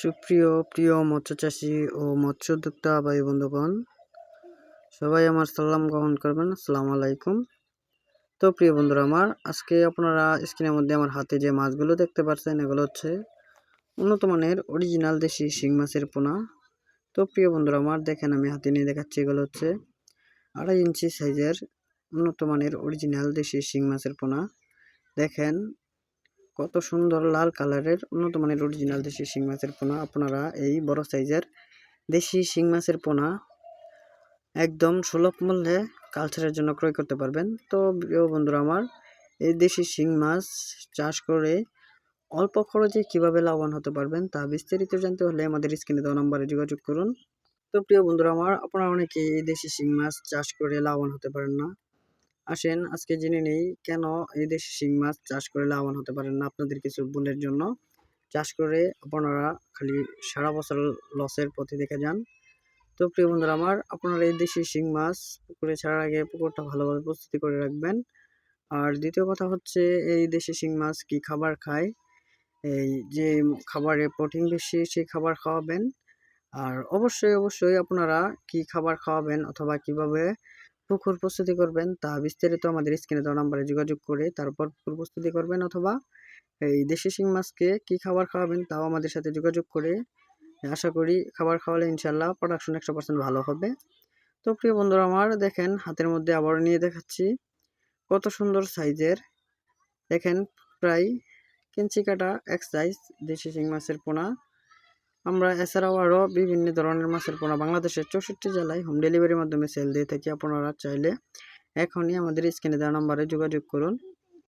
সুপ্রিয়, প্রিয় মৎস্য চাষী ও মৎস্য উদ্যোক্তা ভাই বন্ধুগণ, সবাই আমার সালাম গ্রহণ করবেন। আসসালামু আলাইকুম। তো প্রিয় বন্ধুরা আমার, আজকে আপনারা স্ক্রিনের মধ্যে আমার হাতে যে মাছগুলো দেখতে পাচ্ছেন এগুলো হচ্ছে উন্নত মানের অরিজিনাল দেশি শিং মাছের পোনা। তো প্রিয় বন্ধুরা আমার, দেখেন আমি হাতে নিয়ে দেখাচ্ছি, এগুলো হচ্ছে আড়াই ইঞ্চি সাইজের উন্নত মানের অরিজিনাল দেশি শিং মাছের পোনা। দেখেন কত সুন্দর লাল কালারের উন্নত মানের অরিজিনাল দেশি শিং মাছের পোনা। আপনারা এই বড় সাইজের দেশি শিং মাছের পোনা একদম সুলভ মূল্যে কালচারের জন্য ক্রয় করতে পারবেন। তো প্রিয় বন্ধুরা আমার, এই দেশি শিং মাছ চাষ করে অল্প খরচে কীভাবে লাভবান হতে পারবেন তা বিস্তারিত জানতে হলে আমাদের স্ক্রিনে দেওয়া নম্বরে যোগাযোগ করুন। তো প্রিয় বন্ধুরা আমার, আপনারা অনেকে এই দেশি শিং মাছ চাষ করে লাভবান হতে পারেন না। আসেন, আজকে জেনে নেই, কেন এই দেশি শিং মাছ চাষ করে লাভবান হতে পারেন না আপনাদের কিছু ভুলের জন্য? চাষ করে আপনারা খালি সারা বছর লসের পথে দেখে যান। তো প্রিয় বন্ধুরা আমার, আপনারা এই দেশি শিং মাছ পুকুরে ছাড়ার আগে পুকুরটা ভালোভাবে প্রস্তুতি করে রাখবেন। আর দ্বিতীয় কথা হচ্ছে, এই দেশি শিং মাছ কি খাবার খায়? এই যে খাবারে প্রোটিন বেশি, সেই খাবার খাওয়াবেন। আর অবশ্যই অবশ্যই আপনারা কি খাবার খাওয়াবেন অথবা কীভাবে পুকুর প্রস্তুতি করবেন, তা বিস্তারিত আমাদের স্ক্রিনে দেওয়া নাম্বারে যোগাযোগ করে তারপর পুকুর প্রস্তুতি করবেন অথবা এই দেশি শিং মাছকে কী খাবার খাওয়াবেন তাও আমাদের সাথে যোগাযোগ করে। আশা করি খাবার খাওয়ালে ইনশাল্লাহ প্রোডাকশন একশো পার্সেন্ট ভালো হবে। তো প্রিয় বন্ধুরা আমার দেখেন হাতের মধ্যে আবার নিয়ে দেখাচ্ছি কত সুন্দর সাইজের। দেখেন প্রায় কিঞ্চি কাটা এক সাইজ দেশি শিং মাছের পোনা। আমরা এছাড়াও আরও বিভিন্ন ধরনের মাছের পোনা বাংলাদেশের চৌষট্টি জেলায় হোম ডেলিভারির মাধ্যমে সেল দিয়ে থাকি। আপনারা চাইলে এখনই আমাদের স্ক্রিনে দেওয়া নম্বরে যোগাযোগ করুন।